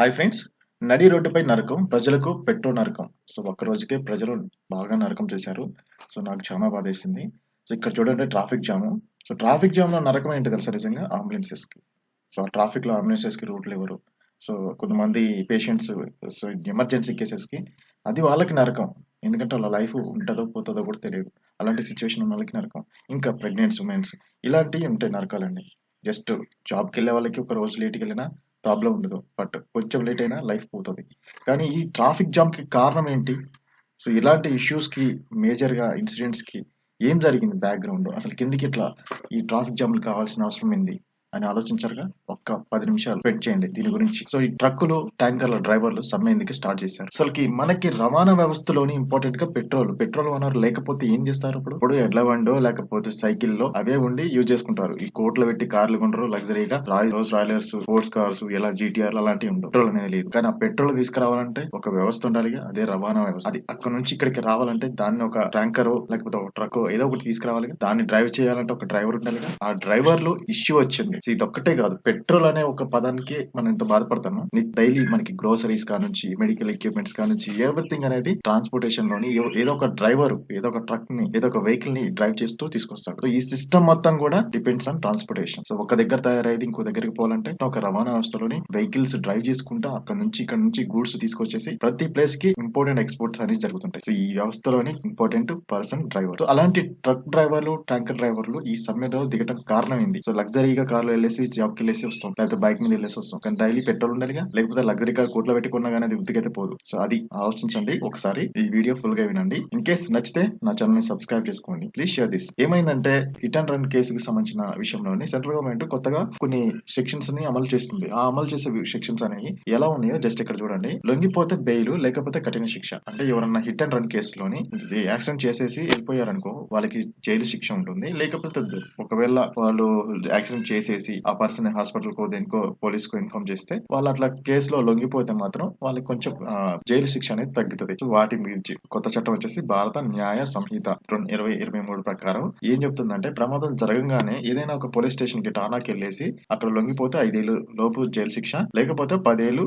Hi friends. నడి రోడ్డుపై నరకం ప్రజలకు పెట్రో నరకం. సో ఒక్క రోజుకే ప్రజలు బాగా నరకం చేశారు. సో నాకు చాలా బాధేసింది. సో ఇక్కడ చూడండి ట్రాఫిక్ జాము. సో ట్రాఫిక్ జామ్లో నరకం ఏంటి తెలుసా నిజంగా? అంబులెన్సెస్కి. సో ఆ ట్రాఫిక్లో అంబులెన్సెస్కి రూట్లు ఎవరు? సో కొంతమంది పేషెంట్స్ సో ఎమర్జెన్సీ కేసెస్కి. అది వాళ్ళకి నరకం. ఎందుకంటే వాళ్ళ లైఫ్ ఉంటుందో పోతుందో కూడా తెలియదు. అలాంటి సిచ్యువేషన్ ఉన్న వాళ్ళకి నరకం. ఇంకా ప్రెగ్నెంట్స్ ఉమెన్స్ ఇలాంటివి ఉంటాయి నరకాలండి. జస్ట్ జాబ్కి వెళ్ళే వాళ్ళకి ఒక రోజు లేట్కి వెళ్ళినా ప్రాబ్లం ఉండదు. బట్ కొంచెం లేట్ అయినా లైఫ్ పోతుంది. కానీ ఈ ట్రాఫిక్ జామ్కి కారణం ఏంటి? సో ఇలాంటి ఇష్యూస్కి మేజర్గా ఇన్సిడెంట్స్కి ఏం జరిగింది బ్యాక్గ్రౌండ్ అసలు కిందికి ఇట్లా ఈ ట్రాఫిక్ జామ్లు కావాల్సిన అవసరం ఏంది? అని ఆలోచించారుగా. ఒక్క పది నిమిషాలు స్పెండ్ చేయండి దీని గురించి. సో ఈ ట్రక్కులు ట్యాంకర్ల డ్రైవర్లు సమ్మె ఎందుకు స్టార్ట్ చేశారు. అసలుకి మనకి రవాణా వ్యవస్థలోని ఇంపార్టెంట్గా పెట్రోల్. పెట్రోల్ వనరు లేకపోతే ఏం చేస్తారు ఇప్పుడు? ఇప్పుడు ఎడ్ల బండో లేకపోతే సైకిల్లో అవే ఉండి యూజ్ చేసుకుంటారు. ఈ కోట్లు పెట్టి కార్లు కొంటారు లగ్జరీగా రాయల్ రోజ్ రాయలర్స్ స్పోర్ట్స్ కార్స్ ఇలా జీటీఆర్ అలాంటివి ఉండవు. పెట్రోల్ అనేది లేదు. కానీ ఆ పెట్రోల్ తీసుకురావాలంటే ఒక వ్యవస్థ ఉండాలి అదే రవాణా వ్యవస్థ. అది అక్కడ నుంచి ఇక్కడికి రావాలంటే దాన్ని ఒక ట్యాంకర్ లేకపోతే ఒక ట్రక్ ఏదో ఒకటి తీసుకురావాలి దాన్ని డ్రైవ్ చేయాలంటే ఒక డ్రైవర్ ఉండాలి ఆ డ్రైవర్లో ఇష్యూ వచ్చింది. ఇది ఒక్కటే కాదు. పెట్రోల్ అనే ఒక పదానికి మనం ఎంత బాధపడతాము. డైలీ మనకి గ్రోసరీస్ కానుంచి మెడికల్ ఎక్విప్మెంట్స్ కానుంచి ఎవ్రీథింగ్ అనేది ట్రాన్స్పోర్టేషన్లోని ఏదో- ఒక డ్రైవర్ ఏదో ఒక ట్రక్ని ఏదో ఒక వెహికల్ని డ్రైవ్ చేస్తూ తీసుకొస్తాడు. సో ఈ సిస్టమ్ మొత్తం కూడా డిపెండ్స్ ఆన్ ట్రాన్స్పోర్టేషన్. సో ఒక దగ్గర తయారైతే ఇంకో దగ్గరికి పోవాలంటే ఒక రవాణా వ్యవస్థలోని వెహికల్స్ డ్రైవ్ చేసుకుంటా అక్కడ నుంచి ఇక్కడ నుంచి గూడ్స్ తీసుకొచ్చేసి ప్రతి ప్లేస్కి ఇంపార్టెంట్ ఎక్స్పోర్ట్స్ అనేవి జరుగుతుంటాయి. సో ఈ వ్యవస్థలోని ఇంపార్టెంట్ పర్సన్ డ్రైవర్. అలాంటి ట్రక్ డ్రైవర్లు ట్యాంకర్ డ్రైవర్లు ఈ సమ్మెలో దిగడం కారణం ఏంది? సో లగ్జరీగా కార్లో వెళ్ళేసి జాబ్కి వెళ్ళేసి వస్తాం. లేకపోతే బైక్ మీద వెళ్ళేసి వస్తాం. కానీ డైలీ పెట్రోల్ ఉండాలిగా? లేకపోతే లగ్జరీ కార్ కోట్లో పెట్టుకున్నా కానీ అది ఉత్తికైతే పోదు. సో అది ఆలోచించండి ఒకసారి. ఈ వీడియో ఫుల్గా వినండి. ఇన్ కేస్ నచ్చితే నా ఛానల్ని సబ్స్క్రైబ్ చేసుకోండి. ప్లీజ్ షేర్ దిస్ ఏమైందంటే హిట్ అండ్ రన్ కేసుకు సంబంధించిన విషయంలోని సెంట్రల్ గవర్నమెంట్ కొత్తగా కొన్ని సెక్షన్స్ని అమలు చేస్తుంది. ఆ అమలు చేసే సెక్షన్స్ అనేవి ఎలా ఉన్నాయో జస్ట్ ఇక్కడ చూడండి. లొంగిపోతే బెయిల్ లేకపోతే కఠిన శిక్ష. అంటే ఎవరన్నా హిట్ అండ్ రన్ కేసులోని యాక్సిడెంట్ చేసేసి వెళ్ళిపోయారనుకో వాళ్ళకి జైలు శిక్ష ఉంటుంది. లేకపోతే ఒకవేళ వాళ్ళు యాక్సిడెంట్ చేసేసి ఆ పర్సన్ హాస్పిటల్ కో దేనికో పోలీస్కు ఇన్ఫార్మ్ చేస్తే వాళ్ళు అట్లా కేసులో లొంగిపోతే మాత్రం వాళ్ళకి కొంచెం జైలు శిక్ష అనేది తగ్గుతుంది. వాటి గురించి కొత్త చట్టం వచ్చేసి భారత న్యాయ సంహిత రెండు ఇరవై ఇరవై మూడు ప్రకారం ఏం చెప్తుందంటే ప్రమాదం జరగంగానే ఏదైనా ఒక పోలీస్ స్టేషన్కి టానాకి వెళ్ళేసి అక్కడ లొంగిపోతే ఐదేళ్ళు లోపు జైలు శిక్ష లేకపోతే పదేళ్ళు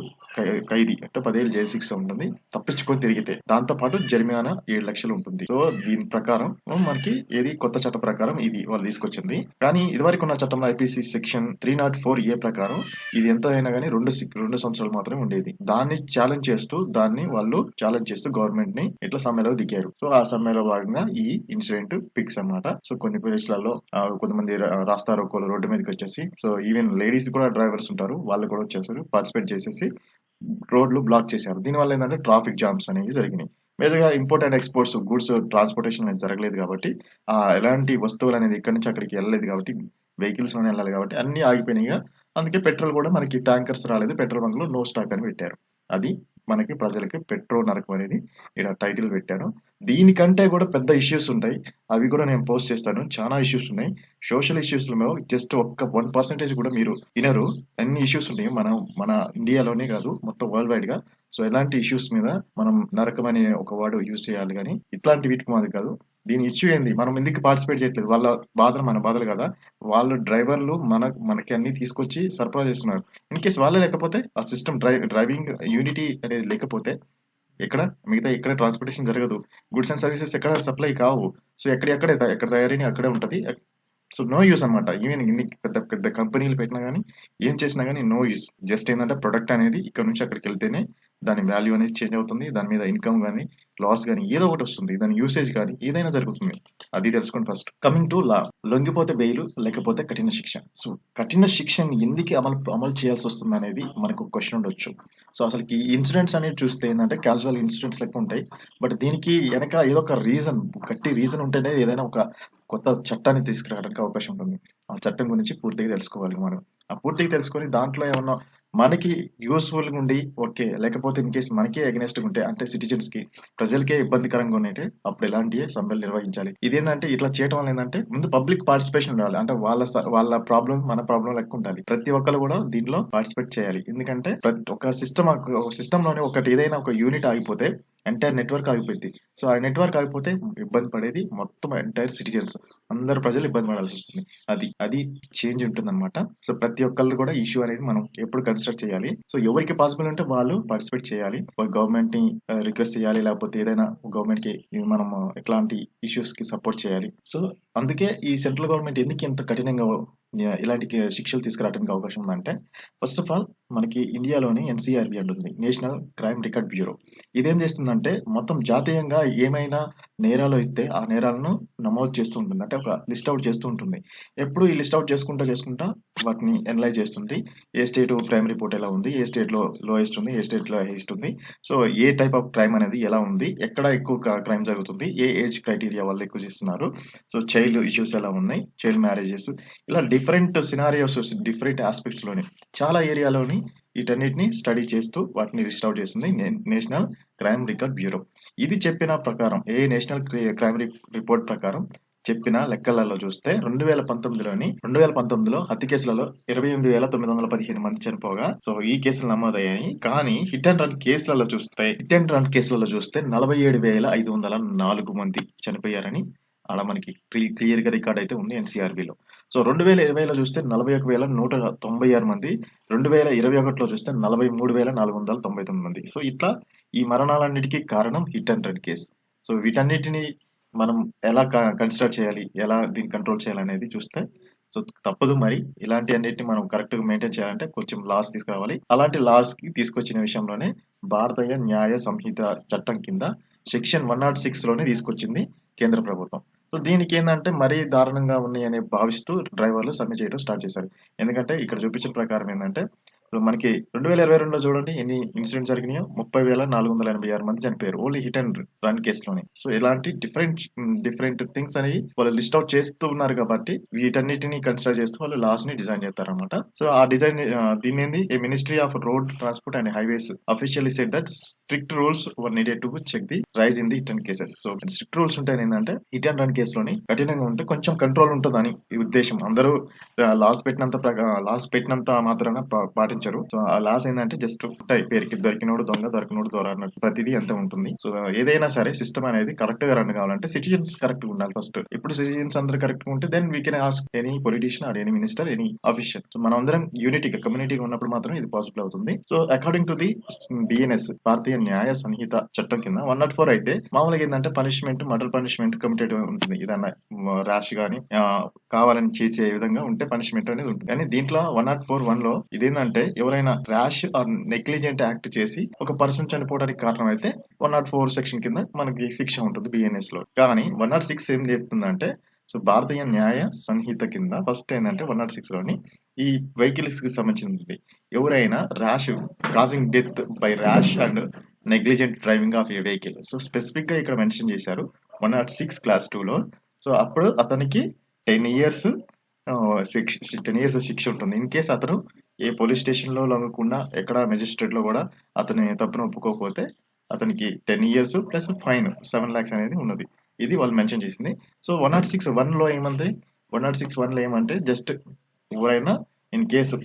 ఖైదీ అంటే పదేళ్ళు జైలు శిక్ష ఉంటుంది. తప్పించుకొని తిరిగితే దాంతో పాటు జరిమానా ఏడు లక్షలు ఉంటుంది. సో దీని ప్రకారం మనకి ఏది కొత్త చట్ట ప్రకారం ఇది వాళ్ళు తీసుకొచ్చింది. కానీ ఇదివరకు ఉన్న చట్టంలో IPC section three naught four A ప్రకారం ఇది ఎంత అయినా కానీ రెండు రెండు సంవత్సరాలు మాత్రమే ఉండేది. దాన్ని ఛాలెంజ్ చేస్తూ దాన్ని వాళ్ళు ఛాలెంజ్ చేస్తూ గవర్నమెంట్ని ఇట్లా సమ్మెలో దిగారు. సో ఆ సమ్మెలో భాగంగా ఈ ఇన్సిడెంట్ పిక్స్ అన్నమాట. సో కొన్ని ప్లేస్లలో కొంతమంది రా- రాస్తా రోకోలు రోడ్డు మీదకి వచ్చేసి సో ఈవెన్ లేడీస్ కూడా డ్రైవర్స్ ఉంటారు. వాళ్ళు కూడా వచ్చేసారు పార్టిసిపేట్ చేసేసి రోడ్లు బ్లాక్ చేశారు. దీనివల్ల ఏంటంటే ట్రాఫిక్ జామ్స్ అనేవి జరిగినాయి. మేజర్గా import and exports goods transportation అనేది జరగలేదు కాబట్టి ఎలాంటి వస్తువులు అనేది ఇక్కడి నుంచి అక్కడికి వెళ్ళలేదు కాబట్టి వెహికల్స్లోనే వెళ్ళాలి కాబట్టి అన్ని ఆగిపోయినాయిగా అందుకే పెట్రోల్ కూడా మనకి ట్యాంకర్స్ రాలేదు. పెట్రోల్ బంక్లో నో స్టాక్ అని పెట్టారు. అది మనకి ప్రజలకి పెట్రోల్ నరకం అనేది ఇక్కడ టైటిల్ పెట్టాను దీనికంటే కూడా పెద్ద ఇష్యూస్ ఉంటాయి. అవి కూడా నేను పోస్ట్ చేస్తాను. చాలా ఇష్యూస్ ఉన్నాయి. సోషల్ ఇష్యూస్లో మేము జస్ట్ ఒక్క వన్ పర్సెంటేజ్ కూడా మీరు వినరు. అన్ని ఇష్యూస్ ఉంటాయి. మనం మన ఇండియాలోనే కాదు మొత్తం వరల్డ్ వైడ్గా. సో ఎలాంటి ఇష్యూస్ మీద మనం నరకం అనే ఒక వర్డ్ యూజ్ చేయాలి కానీ ఇట్లాంటి వీటికి మాది కాదు. దీని ఇష్యూ ఏంది మనం ఎందుకు పార్టిసిపేట్ చేయట్లేదు? వాళ్ళ బాధలు మన బాధలు కదా. వాళ్ళు డ్రైవర్లు మన మనకి అన్ని తీసుకొచ్చి సరఫరా చేస్తున్నారు. ఇన్ కేస్ వాళ్ళే లేకపోతే ఆ సిస్టమ్ డ్రై డ్రైవింగ్ యూనిటీ అనేది లేకపోతే ఎక్కడ? మిగతా ఎక్కడ ట్రాన్స్పోర్టేషన్ జరగదు. గుడ్స్ అండ్ సర్వీసెస్ ఎక్కడ సప్లై కావు. సో ఎక్కడెక్కడ ఎక్కడ తయారైన అక్కడే ఉంటుంది. సో నో యూస్ అనమాట ఈవెన్ ఇన్ని పెద్ద పెద్ద కంపెనీలు పెట్టినా కానీ ఏం చేసినా కానీ నో యూస్ జస్ట్ ఏంటంటే ప్రొడక్ట్ అనేది ఇక్కడ నుంచి అక్కడికి వెళ్తేనే దాని వాల్యూ అనేది చేంజ్ అవుతుంది దాని మీద ఇన్కమ్ కానీ లాస్ కానీ ఏదో ఒకటి వస్తుంది దాని యూసేజ్ కానీ ఏదైనా జరుగుతుంది. అది తెలుసుకోండి ఫస్ట్ కమింగ్ టు లా లొంగిపోతే బెయిల్ లేకపోతే కఠిన శిక్ష. సో కఠిన శిక్షని ఎందుకు అమలు అమలు చేయాల్సి వస్తుంది అనేది మనకు క్వశ్చన్ ఉండొచ్చు. సో అసలు ఈ ఇన్సిడెంట్స్ అనేది చూస్తే ఏంటంటే క్యాజువల్ ఇన్సిడెంట్స్ లెక్క ఉంటాయి. బట్ దీనికి వెనక ఏదో ఒక రీజన్ గట్టి రీజన్ ఉంటేనే ఏదైనా ఒక కొత్త చట్టాన్ని తీసుకురావడానికి అవకాశం ఉంటుంది. ఆ చట్టం గురించి పూర్తిగా తెలుసుకోవాలి మనం. ఆ పూర్తిగా తెలుసుకొని దాంట్లో ఏమన్నా మనకి యూస్ఫుల్ ఉండి ఓకే లేకపోతే ఇన్ కేసు మనకే అగెనెస్ట్ ఉంటే అంటే సిటిజన్స్కి ప్రజలకే ఇబ్బందికరంగా ఉన్నట్టే అప్పుడు ఎలాంటి సమ్మెలు నిర్వహించాలి. ఇదేంటంటే ఇట్లా చేయడం వల్ల ఏంటంటే ముందు పబ్లిక్ పార్టిసిపేషన్ ఉండాలి. అంటే వాళ్ళ స- వాళ్ళ ప్రాబ్లం మన ప్రాబ్లం లెక్క ఉండాలి. ప్రతి ఒక్కరు కూడా దీంట్లో పార్టిసిపేట్ చేయాలి. ఎందుకంటే ప్రతి ఒక సిస్టమ్ ఒక సిస్టమ్లోనే ఒకటి ఏదైనా ఒక యూనిట్ ఆగిపోతే ఎంటైర్ నెట్వర్క్ ఆగిపోయింది. సో ఆ నెట్వర్క్ ఆగిపోతే ఇబ్బంది పడేది మొత్తం ఎంటైర్ సిటిజన్స్ అందరు ప్రజలు ఇబ్బంది పడాల్సి వస్తుంది. అది అది చేంజ్ ఉంటుంది సో ప్రతి ఒక్కళ్ళు కూడా ఇష్యూ అనేది మనం ఎప్పుడు కన్సిడర్ చేయాలి. సో ఎవరికి పాసిబుల్ ఉంటే వాళ్ళు పార్టిసిపేట్ చేయాలి. గవర్నమెంట్ని uh, రిక్వెస్ట్ చేయాలి. లేకపోతే ఏదైనా గవర్నమెంట్కి మనం uh, ఎట్లాంటి ఇష్యూస్కి సపోర్ట్ చేయాలి. సో అందుకే ఈ సెంట్రల్ గవర్నమెంట్ ఎందుకు ఇంత కఠినంగా ఇలాంటి శిక్షలు తీసుకురావడానికి అవకాశం ఉందంటే ఫస్ట్ ఆఫ్ ఆల్ మనకి ఇండియాలోని ఎన్సీఆర్బి ఉంటుంది నేషనల్ క్రైమ్ రికార్డ్ బ్యూరో. ఇదేం చేస్తుందంటే మొత్తం జాతీయంగా ఏమైనా నేరాలు అయితే ఆ నేరాలను నమోదు చేస్తూ ఉంటుంది అంటే ఒక లిస్ట్ అవుట్ చేస్తూ ఉంటుంది. ఎప్పుడు ఈ లిస్ట్ అవుట్ చేసుకుంటా చేసుకుంటా వాటిని ఎనలైజ్ చేస్తుంది. ఏ స్టేట్ క్రైమ్ రిపోర్ట్ ఎలా ఉంది ఏ స్టేట్లో లోయెస్ట్ ఉంది ఏ స్టేట్లో హైయెస్ట్ ఉంది సో ఏ టైప్ ఆఫ్ క్రైమ్ అనేది ఎలా ఉంది ఎక్కడ ఎక్కువ క్రైమ్ జరుగుతుంది ఏ ఏజ్ క్రైటీరియా వాళ్ళు ఎక్కువ చేస్తున్నారు సో చైల్డ్ ఇష్యూస్ ఎలా ఉన్నాయి చైల్డ్ మ్యారేజెస్ ఇలా డిఫరెంట్ సినారియోస్ డిఫరెంట్ ఆస్పెక్ట్స్లోని చాలా ఏరియాలోని వీటన్నిటిని స్టడీ చేస్తూ వాటిని లిస్ట్ అవుట్ చేస్తుంది నే- నేషనల్ క్రైమ్ రికార్డ్ బ్యూరో. ఇది చెప్పిన ప్రకారం ఏ నేషనల్ క్రైమ్ రిపోర్ట్ ప్రకారం చెప్పిన లెక్కలలో చూస్తే రెండు వేల పంతొమ్మిదిలోని రెండు వేల పంతొమ్మిదిలో హత్య కేసులలో ఇరవై ఎనిమిది వేల తొమ్మిది వందల పదిహేను మంది చనిపోగా సో ఈ కేసులు నమోదయ్యాయి. కానీ హిట్ అండ్ రన్ కేసులలో చూస్తే హిట్ అండ్ రన్ కేసులలో చూస్తే నలభై ఏడు వేల ఐదు వందల నాలుగు మంది చనిపోయారని అలా మనకి క్లియర్గా రికార్డ్ అయితే ఉంది ఎన్సీఆర్బీలో. సో రెండు వేల ఇరవైలో చూస్తే నలభై ఒక వేల నూట తొంభై ఆరు మంది రెండు వేల ఇరవై ఒకటిలో చూస్తే నలభై మూడు వేల నాలుగు వందల తొంభై తొమ్మిది మంది. సో ఇట్లా ఈ మరణాలన్నిటికీ కారణం hit and run case. So వీటన్నిటిని మనం ఎలా కన్సిడర్ చేయాలి ఎలా దీన్ని కంట్రోల్ చేయాలనేది చూస్తే సో తప్పదు మరి. ఇలాంటి అన్నిటిని మనం కరెక్ట్గా మెయింటైన్ చేయాలంటే కొంచెం లాస్ తీసుకురావాలి. అలాంటి లాస్కి తీసుకొచ్చిన విషయంలోనే భారతీయ న్యాయ సంహిత చట్టం కింద సెక్షన్ వన్ నాట్ సిక్స్లోనే తీసుకొచ్చింది కేంద్ర ప్రభుత్వం. సో దీనికి ఏంటంటే మరీ దారుణంగా ఉన్నాయని భావిస్తూ డ్రైవర్లు సమ్మె చేయడం స్టార్ట్ చేశారు. ఎందుకంటే ఇక్కడ చూపించిన ప్రకారం ఏంటంటే ఇప్పుడు మనకి రెండు వేల ఇరవై రెండులో చూడండి ఎన్ని ఇన్సిడెంట్స్ జరిగినాయో? ముప్పై వేల నాలుగు వందల ఎనభై ఆరు మంది చనిపోయారు ఓన్లీ హిట్ అండ్ రన్ కేసులోనే. సో ఇలాంటి డిఫరెంట్ డిఫరెంట్ థింగ్స్ అనేవి వాళ్ళు లిస్ట్ అవుట్ చేస్తూ ఉన్నారు కాబట్టి వీటన్నిటిని కన్సిడర్ చేస్తూ వాళ్ళు లాస్ని డిజైన్ చేస్తారన్నమాట. సో ఆ డిజైన్ దీని ఏంది a ministry of road transport and highways officially set that strict rules were needed to check the rise in the hit and cases so strict rules ఉంటే ఏంటంటే హిట్ అండ్ రన్ కేసులోని కఠినంగా ఉంటే కొంచెం control ఉంటుందని ఈ ఉద్దేశం. అందరూ లాస్ పెట్టినంత లాస్ పెట్టినంత మాత్రాన పా- పాటించరు సో ఆ లాస్ ఏంటంటే జస్ట్ ఉంటాయి పేరుకి దొరికినోడు దొంగ దొరికినోడు దొర అన్నట్టు ప్రతిదీ ఎంత ఉంటుంది. సో ఏదైనా సరే సిస్టమ్ అనేది కరెక్ట్గా రన్ కావాలంటే సిటిజన్స్ కరెక్ట్గా ఉండాలి ఫస్ట్. ఇప్పుడు సిటిజన్స్ అందరూ కరెక్ట్గా ఉంటే then we can ask any politician or any minister any official so మనం అందరం యూనిటీగా కమ్యూనిటీగా ఉన్నప్పుడు మాత్రం ఇది పాసిబుల్ అవుతుంది. So according to the BNS Bharatiya Nyaya Sanhita చట్టం కింద వన్ నాట్ ఫోర్ అయితే మామూలుగా ఏంటంటే పనిష్మెంట్ మర్డర్ పనిష్మెంట్ కమిటెడ్ ఉంటుంది. ఏదన్నా ర్యాష్ గానీ ఆ, కావాలని చేసే విధంగా ఉంటే పనిష్మెంట్ అనేది ఉంటుంది. కానీ దీంట్లో వన్ నాట్ ఫోర్ వన్లో ఇదేంటంటే ఎవరైనా ర్యాష్ ఆర్ నెగ్లిజెంట్ యాక్ట్ చేసి ఒక పర్సన్ చనిపోవడానికి కారణం అయితే వన్ నాట్ ఫోర్ సెక్షన్ కింద మనకి శిక్ష ఉంటుంది బిఎన్ఎస్లో. కానీ వన్ నాట్ సిక్స్ ఏం చెప్తుందంటే సో భారతీయ న్యాయ సంహిత కింద ఫస్ట్ ఏంటంటే వన్ నాట్ సిక్స్లోని ఈ వెహికల్స్కి సంబంధించింది ఎవరైనా rash causing death by rash and negligent driving of a vehicle so స్పెసిఫిక్గా ఇక్కడ మెన్షన్ చేశారు one naught six clause two లో. సో అప్పుడు అతనికి టెన్ ఇయర్స్ శిక్ష టెన్ ఇయర్స్ శిక్ష ఉంటుంది. ఇన్ కేస్ అతను ఏ పోలీస్ స్టేషన్లో లొంగకుండా ఎక్కడ మెజిస్ట్రేట్లో కూడా అతని తప్పును ఒప్పుకోకపోతే అతనికి ten years plus fine seven lakhs అనేది ఉన్నది. ఇది వాళ్ళు మెన్షన్ చేసింది. సో వన్ నాట్ సిక్స్ వన్లో ఏమంది? వన్ నాట్ సిక్స్ వన్లో ఏమంటే జస్ట్ ఎవరైనా ఇన్ కేసు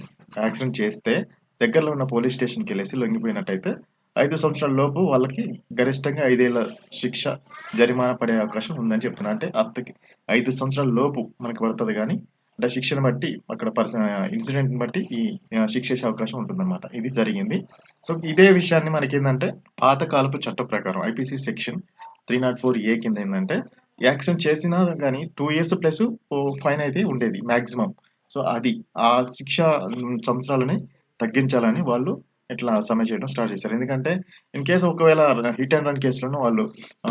యాక్సిడెంట్ చేస్తే దగ్గరలో ఉన్న పోలీస్ స్టేషన్కి వెళ్ళేసి లొంగిపోయినట్టయితే ఐదు సంవత్సరాల లోపు వాళ్ళకి గరిష్టంగా ఐదేళ్ళ శిక్ష జరిమానా పడే అవకాశం ఉందని చెప్తున్నా. అంటే అత్తకి ఐదు సంవత్సరాల లోపు మనకి పడుతుంది కానీ అంటే శిక్షను బట్టి అక్కడ పర్సన్ ఇన్సిడెంట్ బట్టి ఈ శిక్ష వేసే అవకాశం ఉంటుందన్నమాట. ఇది జరిగింది. సో ఇదే విషయాన్ని మనకి ఏంటంటే పాతకాలపు చట్టం ప్రకారం IPC section three naught four A కింద ఏంటంటే యాక్సిడెంట్ చేసినా కానీ టూ ఇయర్స్ ప్లస్ ఫైన్ అయితే ఉండేది మాక్సిమం. సో అది ఆ శిక్ష సంవత్సరాలని తగ్గించాలని వాళ్ళు ఇట్లా సమ్మె చేయడం స్టార్ట్ చేశారు. ఎందుకంటే ఇన్ కేసు ఒకవేళ హిట్ అండ్ రన్ కేసులను వాళ్ళు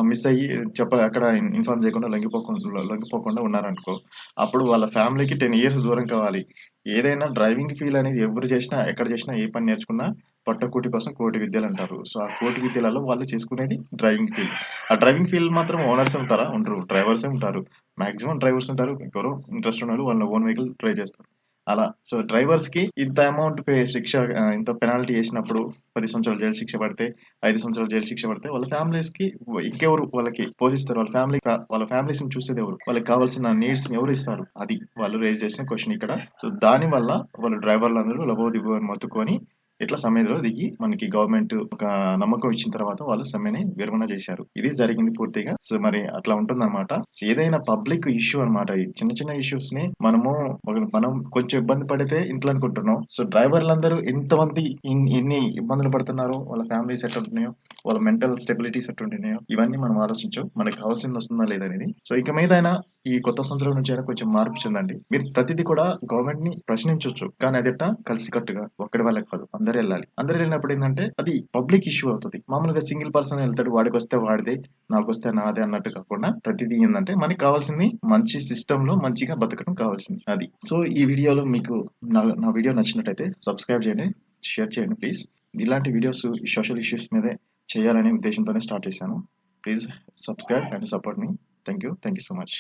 మిస్ అయ్యి చెప్ప అక్కడ ఇన్ఫార్మ్ చేయకుండా లొంగిపోకుండా లొంగిపోకుండా ఉన్నారనుకో అప్పుడు వాళ్ళ ఫ్యామిలీకి టెన్ ఇయర్స్ దూరం కావాలి. ఏదైనా డ్రైవింగ్ ఫీల్ అనేది ఎవరు చేసినా ఎక్కడ చేసినా ఏ పని నేర్చుకున్నా పట్టకోటి కోసం కోటి విద్యలు అంటారు. సో ఆ కోటి విద్యలలో వాళ్ళు చేసుకునేది డ్రైవింగ్ ఫీల్డ్. ఆ డ్రైవింగ్ ఫీల్డ్ మాత్రం ఓనర్స్ ఉంటారా? ఉంటారు డ్రైవర్సే ఉంటారు. మాక్సిమం డ్రైవర్స్ ఉంటారు. ఎవరో ఇంట్రెస్ట్ ఉన్న వాళ్ళు వాళ్ళ ఓన్ వెహికల్ ట్రై చేస్తారు. అలా. సో డ్రైవర్స్కి ఇంత అమౌంట్ పే శిక్ష ఇంత పెనాల్టీ వేసినప్పుడు పది సంవత్సరాలు జైలు శిక్ష పడితే ఐదు సంవత్సరాలు జైలు శిక్ష పడితే వాళ్ళ ఫ్యామిలీస్కి ఇంకెవరు వాళ్ళకి పోషిస్తారు వాళ్ళ ఫ్యామిలీ వాళ్ళ ఫ్యామిలీస్ని చూసేది ఎవరు? వాళ్ళకి కావాల్సిన నీడ్స్ ఎవరు ఇస్తారు? అది వాళ్ళు రేజ్ చేసిన క్వశ్చన్ ఇక్కడ. సో దాని వల్ల వాళ్ళు డ్రైవర్లు అందరూ లబో దిబో అని మొత్తుకొని ఇట్లా సమ్మెలో దిగి మనకి గవర్నమెంట్ ఒక నమ్మకం ఇచ్చిన తర్వాత వాళ్ళు సమ్మెని విరమణ చేశారు. ఇది జరిగింది పూర్తిగా. సో మరి అట్లా ఉంటుందన్నమాట. ఏదైనా పబ్లిక్ ఇష్యూ అన్నమాట. చిన్న చిన్న ఇష్యూస్ని మనము మనం కొంచెం ఇబ్బంది పడితే ఇంట్లో అనుకుంటున్నాం. సో డ్రైవర్లందరూ ఎంతమంది ఎన్ని ఇబ్బందులు పడుతున్నారో వాళ్ళ ఫ్యామిలీస్ ఎట్లుంటున్నాయో వాళ్ళ మెంటల్ స్టెబిలిటీస్ ఎట్లుంటున్నాయో ఇవన్నీ మనం ఆలోచించాం. మనకి కావాల్సింది వస్తుందా లేదనేది సో ఇక మీద ఈ కొత్త సంవత్సరం నుంచి అయినా కొంచెం మార్పు చెందండి. మీరు ప్రతిదీ కూడా గవర్నమెంట్ని ప్రశ్నించవచ్చు కానీ అది ఎట్టా కలిసికట్టుగా ఒక్కడి వాళ్ళకి కాదు అందరూ వెళ్ళాలి. అందరూ వెళ్ళినప్పుడు ఏంటంటే అది పబ్లిక్ ఇష్యూ అవుతుంది. మామూలుగా సింగిల్ పర్సన్ వెళ్తాడు వాడికి వస్తే వాడిదే నాకు వస్తే నాదే అన్నట్టు కాకుండా ప్రతిదీ ఏంటంటే మనకి కావాల్సింది మంచి సిస్టమ్లో మంచిగా బతకడం కావాల్సింది అది. సో ఈ వీడియోలో మీకు నా నా వీడియో నచ్చినట్టయితే సబ్స్క్రైబ్ చేయండి షేర్ చేయండి ప్లీజ్. ఇలాంటి వీడియోస్ సోషల్ ఇష్యూస్ మీదే చేయాలనే ఉద్దేశంతోనే స్టార్ట్ చేశాను. Please subscribe and support me. Thank you thank you so much.